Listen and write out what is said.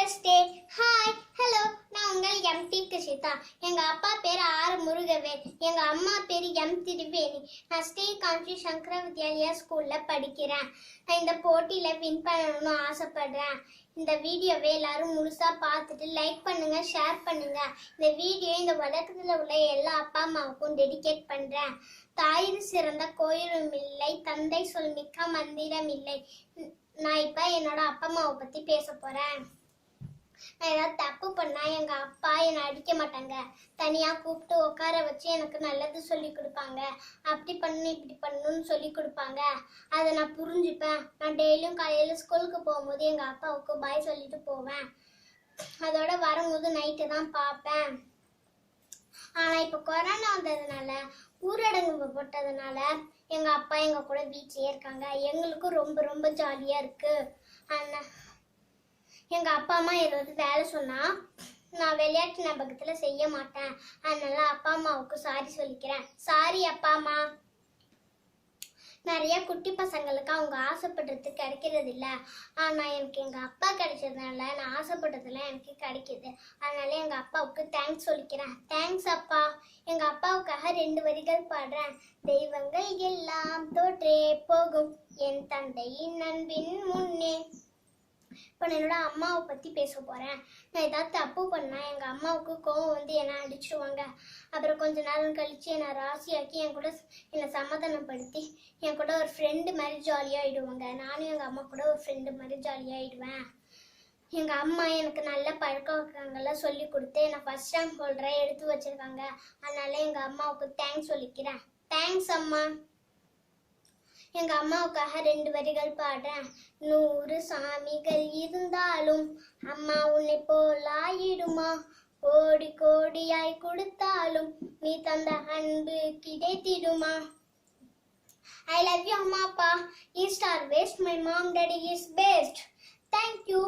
Teachers day hi hello நான் உங்கள் M D Krishitha எங்கள் அப்பா பேர் ஆர் முருகவேல். எங்கள் அம்மா பேர் எம் திருவேணி. நான் ஸ்ரீ காஞ்சி சங்கர வித்யாலயா ஸ்கூலில் படிக்கிறேன். நான் இந்த போட்டியில் வின் பண்ணணும்னு ஆசைப்படுறேன். இந்த வீடியோவை எல்லாரும் முழுசாக பார்த்துட்டு லைக் பண்ணுங்கள் ஷேர் பண்ணுங்கள் இந்த வீடியோ இந்த உலகத்தில் உள்ள எல்லா அப்பா அம்மாவுக்கும் டெடிகேட் பண்ணுறேன் தாயின் சிறந்த கோயிலும் இல்லை தந்தை சொல்மிக்க மந்திரம் இல்லை. நான் இப்போ என்னோட அப்பா அம்மாவை பற்றி பேச போகிறேன் நான் ஏதாவது தப்பு பண்ணா எங்க அப்பா என்னை அடிக்க மாட்டாங்க. தனியா கூப்பிட்டு உட்கார வச்சு எனக்கு நல்லது சொல்லி கொடுப்பாங்க. அப்படி பண்ணு இப்படி பண்ணணும்னு சொல்லி கொடுப்பாங்க. அதை நான் புரிஞ்சுப்பேன். நான் டெய்லியும் காலையில ஸ்கூலுக்கு போகும்போது எங்க அப்பாவுக்கு பாய் சொல்லிட்டு போவேன். அதோட வரும்போது நைட்டு தான் பார்ப்பேன். ஆனா இப்ப கொரோனா வந்ததுனால ஊரடங்கு போட்டதுனால எங்க அப்பா எங்க கூட வீட்லயே இருக்காங்க. எங்களுக்கும் ரொம்ப ரொம்ப ஜாலியா இருக்கு. ஆனால் எங்கள் அப்பா அம்மா ஏதாவது வேலை சொன்னால் நான் விளையாட்டு ஞாபகத்தில் செய்ய மாட்டேன். அதனால அப்பா அம்மாவுக்கு சாரி சொல்லிக்கிறேன். சாரி அப்பா அம்மா. நிறைய குட்டி பசங்களுக்கு அவங்க ஆசைப்படுறது கிடைக்கிறது இல்லை. ஆனால் எனக்கு எங்கள் அப்பா கிடைச்சதுனால நான் ஆசைப்பட்டதெல்லாம் எனக்கு கிடைக்கிது. அதனால எங்கள் அப்பாவுக்கு தேங்க்ஸ் சொல்லிக்கிறேன். தேங்க்ஸ் அப்பா. எங்கள் அப்பாவுக்காக ரெண்டு வரிகள் பாடுறேன். தெய்வங்கள் எல்லாம் தோற்றே போகும். என் தந்தையின் அன்பின் முன்னே. இப்போ நான் என்னோட அம்மாவை பற்றி பேச போகிறேன் நான் ஏதாவது தப்பு பண்ணால் எங்கள் அம்மாவுக்கு கோவம் வந்து என்னை அடிச்சிடுவாங்க அப்புறம் கொஞ்ச நேரம் கழித்து என்னை ராசியாக்கி என் கூட என்னை சமாதானப்படுத்தி என் கூட ஒரு ஃப்ரெண்டு மாதிரி ஜாலியாகிடுவாங்க நானும் எங்கள் அம்மா கூட ஒரு ஃப்ரெண்டு மாதிரி ஜாலியாகிடுவேன் எங்கள் அம்மா எனக்கு நல்ல பழக்க வழக்கங்கள்லாம் சொல்லி கொடுத்து என்னை ஃபஸ்ட் ரேங்க் ஹோல்டராக எடுத்து வச்சுருக்காங்க. அதனால எங்கள் அம்மாவுக்கு தேங்க்ஸ் சொல்லிக்கிறேன். தேங்க்ஸ் அம்மா. எங்க அம்மாவுக்காக ரெண்டு வரிகள் பாடுறேன். நூறு சாமிகள் இருந்தாலும் அம்மா உன்னை போலாயிடுமா? கோடி கோடியாய் கொடுத்தாலும் நீ தந்த அன்பு கிடைத்திடுமா? ஐ love you amma appa east are waste my mom daddy is best thank you